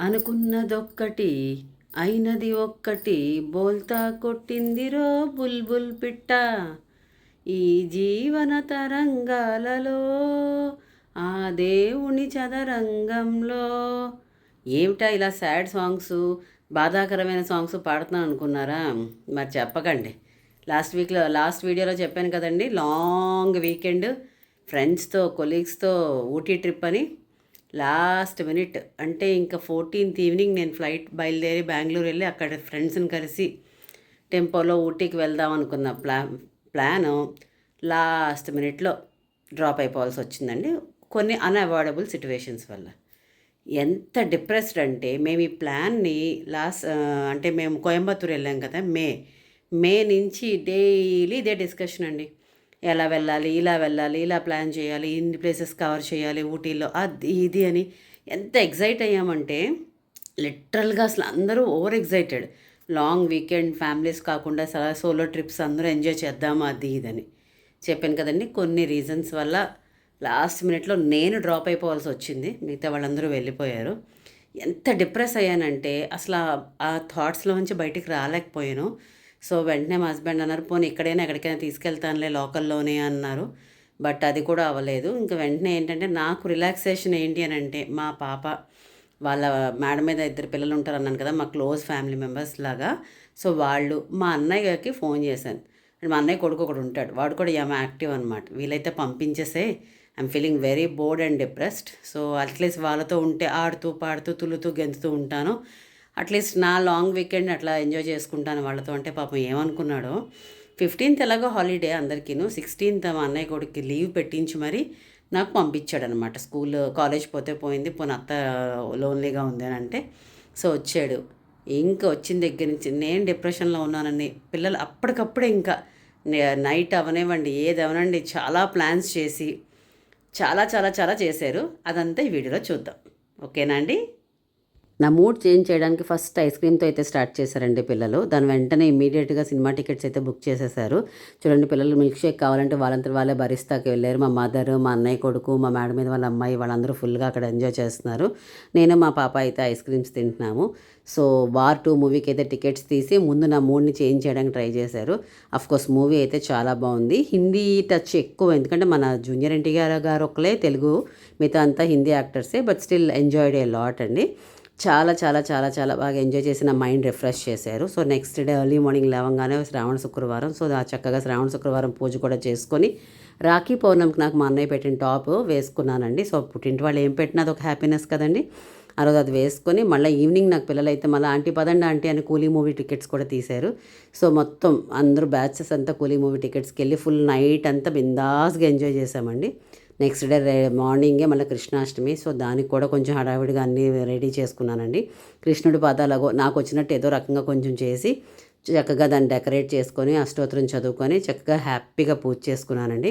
అనుకున్నదొక్కటి అయినది ఒక్కటి బోల్తా కొట్టిందిరో బుల్బుల్ పిట్ట. ఈ జీవన తరంగాలలో ఆ దేవుని చదరంగంలో. ఏమిటా ఇలా సాడ్ సాంగ్స్ బాధాకరమైన సాంగ్స్ పాడుతున్నాను అనుకున్నారా? మరి చెప్పకండి. లాస్ట్ వీక్లో లాస్ట్ వీడియోలో చెప్పాను కదండి లాంగ్ వీకెండ్ ఫ్రెండ్స్తో కొలీగ్స్తో ఊటీ ట్రిప్ అని. Last minute. అంటే ఇంకా ఫోర్టీన్త్ ఈవినింగ్ నేను ఫ్లైట్ బయలుదేరి బెంగళూరు వెళ్ళి అక్కడ ఫ్రెండ్స్ని కలిసి టెంపోలో ఊటీకి వెళ్దాం అనుకున్న ప్లా ప్లాను లాస్ట్ మినిట్లో డ్రాప్ అయిపోవాల్సి వచ్చిందండి. కొన్ని అన్అవాయిడబుల్ సిచ్యువేషన్స్ వల్ల. ఎంత డిప్రెస్డ్ అంటే మేము ఈ ప్లాన్ని లాస్ట్ అంటే మేము కోయంబత్తూరు వెళ్ళాం కదా మే. మే నుంచి డైలీ ఇదే డిస్కషన్ అండి. ఎలా వెళ్ళాలి ఇలా వెళ్ళాలి ఇలా ప్లాన్ చేయాలి ఇన్ని ప్లేసెస్ కవర్ చేయాలి ఊటీలో అది ఇది అని ఎంత ఎగ్జైట్ అయ్యామంటే లిటరల్గా అసలు అందరూ over excited long weekend families కాకుండా సోలో ట్రిప్స్ అందరూ ఎంజాయ్ చేద్దాము అది ఇదని చెప్పాను కదండి కొన్ని రీజన్స్ వల్ల లాస్ట్ మినిట్లో నేను డ్రాప్ అయిపోవాల్సి వచ్చింది మిగతా వాళ్ళందరూ వెళ్ళిపోయారు. ఎంత డిప్రెస్ అయ్యానంటే అసలు ఆ థాట్స్లో నుంచి బయటికి రాలేకపోయాను. సో వెంటనే మా హస్బెండ్ అన్నారు పోనీ ఎక్కడైనా ఎక్కడికైనా తీసుకెళ్తానులే లోకల్లోనే అన్నారు. బట్ అది కూడా అవ్వలేదు. ఇంకా వెంటనే ఏంటంటే నాకు రిలాక్సేషన్ ఏంటి అని అంటే మా పాప వాళ్ళ మేడం మీద ఇద్దరు పిల్లలు ఉంటారు అన్నాను కదా మా క్లోజ్ ఫ్యామిలీ మెంబర్స్ లాగా. సో వాళ్ళు మా అన్నయ్యకి ఫోన్ చేశాను. మా అన్నయ్య కొడుకు ఒకడు ఉంటాడు. వాడు కూడా ఏమో యాక్టివ్ అనమాట వీలైతే పంపించేసే. I'm feeling very bored and depressed. So at least వాళ్ళతో ఉంటే ఆడుతూ పాడుతూ తులుతూ గెంతుతూ ఉంటాను. అట్లీస్ట్ నా లాంగ్ వీకెండ్ అట్లా ఎంజాయ్ చేసుకుంటాను వాళ్ళతో. అంటే పాపం ఏమనుకున్నాడో ఫిఫ్టీన్త్ ఎలాగో హాలిడే అందరికీను సిక్స్టీన్త్ మా అన్నయ్య కొడుకు లీవ్ పెట్టించి మరి నాకు పంపించాడు అనమాట స్కూల్ కాలేజ్ పోతే పోయింది పోనీ అత్త లోన్లీగా ఉంది అని అంటే సో వచ్చాడు. ఇంకా వచ్చిన దగ్గర నుంచి నేను డిప్రెషన్లో ఉన్నానని పిల్లలు అప్పటికప్పుడే ఇంకా నైట్ అవనివ్వండి ఏది అవనండి చాలా ప్లాన్స్ చేసి చాలా చాలా చాలా చేశారు. అదంతా ఈ వీడియోలో చూద్దాం. ఓకేనా అండి? నా మూడ్ చేంజ్ చేయడానికి ఫస్ట్ ఐస్ క్రీమ్తో అయితే స్టార్ట్ చేశారండి పిల్లలు. దాని వెంటనే ఇమీడియట్గా సినిమా టికెట్స్ అయితే బుక్ చేసేసారు. చూడండి పిల్లలు మిల్క్ షేక్ కావాలంటే వాళ్ళంతా వాళ్ళే బరిస్తాకి వెళ్ళారు. మా మదర్ మా అన్నయ్య కొడుకు మా మేడం మీద వాళ్ళ అమ్మాయి వాళ్ళందరూ ఫుల్గా అక్కడ ఎంజాయ్ చేస్తున్నారు. నేను మా పాప అయితే ఐస్ క్రీమ్స్ తింటున్నాము. సో వార్ టూ మూవీకి అయితే టికెట్స్ తీసి ముందు నా మూడ్ని చేంజ్ చేయడానికి ట్రై చేశారు. కోర్స్ మూవీ అయితే చాలా బాగుంది. హిందీ టచ్ ఎక్కువ ఎందుకంటే మన జూనియర్ ఎన్టీఆర్ గారు ఒకలే తెలుగు మిగతా అంతా Hindi యాక్టర్సే but still enjoyed a lot అండి. చాలా చాలా చాలా చాలా బాగా ఎంజాయ్ చేసి నా మైండ్ రిఫ్రెష్ చేశారు. So next day early morning లేవగానే శ్రావణ శుక్రవారం. సో ఆ చక్కగా శ్రావణ శుక్రవారం పూజ కూడా చేసుకొని రాఖీ పౌర్ణమికి నాకు మా అన్నయ్య పెట్టిన టాప్ వేసుకున్నానండి. సో పుట్టింటి వాళ్ళు ఏం పెట్టినా ఒక హ్యాపీనెస్ కదండి. ఆ రోజు అది వేసుకొని మళ్ళీ ఈవినింగ్ నాకు పిల్లలు అయితే మళ్ళీ ఆంటీ పదండి ఆంటీ అని కూలీ మూవీ టికెట్స్ కూడా తీశారు. సో మొత్తం అందరూ బ్యాచెస్ అంతా కూలీ మూవీ టికెట్స్కి వెళ్ళి ఫుల్ నైట్ అంతా బిందాస్గా ఎంజాయ్ చేసామండి నెక్స్ట్ డే రే మార్నింగే మళ్ళీ కృష్ణాష్టమి. సో దానికి కూడా కొంచెం హడావిడిగా అన్నీ రెడీ చేసుకున్నానండి. కృష్ణుడి పాదాలగో నాకు వచ్చినట్టు ఏదో రకంగా కొంచెం చేసి చక్కగా దాన్ని డెకరేట్ చేసుకొని అష్టోత్తరం చదువుకొని చక్కగా హ్యాపీగా పూజ చేసుకున్నానండి.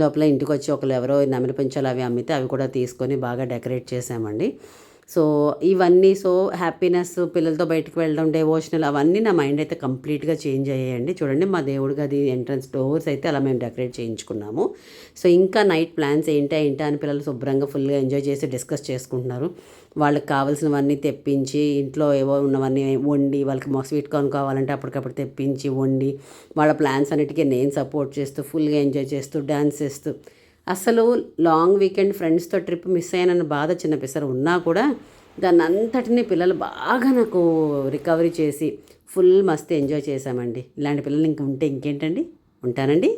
లోపల ఇంటికి వచ్చి ఒకరు ఎవరో నెమలి పెంచాలు అవి అమ్మితే అవి కూడా తీసుకొని బాగా డెకరేట్ చేసామండి సో ఇవన్నీ సో హ్యాపీనెస్ పిల్లలతో బయటకు వెళ్ళడం డెవోషనల్ అవన్నీ నా మైండ్ అయితే కంప్లీట్గా చేంజ్ అయ్యాయండి. చూడండి మా దేవుడి గది ఎంట్రన్స్ డోర్స్ అయితే అలా మేము డెకరేట్ చేయించుకున్నాము. సో ఇంకా నైట్ ప్లాన్స్ ఏంటా ఏంటా అని పిల్లలు శుభ్రంగా ఫుల్గా ఎంజాయ్ చేసి డిస్కస్ చేసుకుంటున్నారు. వాళ్ళకి కావాల్సినవన్నీ తెప్పించి ఇంట్లో ఏవో ఉన్నవన్నీ వండి వాళ్ళకి మా స్వీట్ కార్న్ కావాలంటే అప్పటికప్పుడు తెప్పించి వండి వాళ్ళ ప్లాన్స్ అన్నిటికీ నేను సపోర్ట్ చేస్తూ ఫుల్గా ఎంజాయ్ చేస్తూ డ్యాన్స్ చేస్తూ అసలు లాంగ్ వీకెండ్ ఫ్రెండ్స్తో ట్రిప్ మిస్ అయ్యానన్న బాధ చిన్న పిసరు ఉన్నా కూడా దాన్ని అంతటినీ పిల్లలు బాగా నాకు రికవరీ చేసి ఫుల్ మస్తు ఎంజాయ్ చేశామండి. ఇలాంటి పిల్లలు ఇంక ఉంటే ఇంకేంటండి? ఉంటానండి.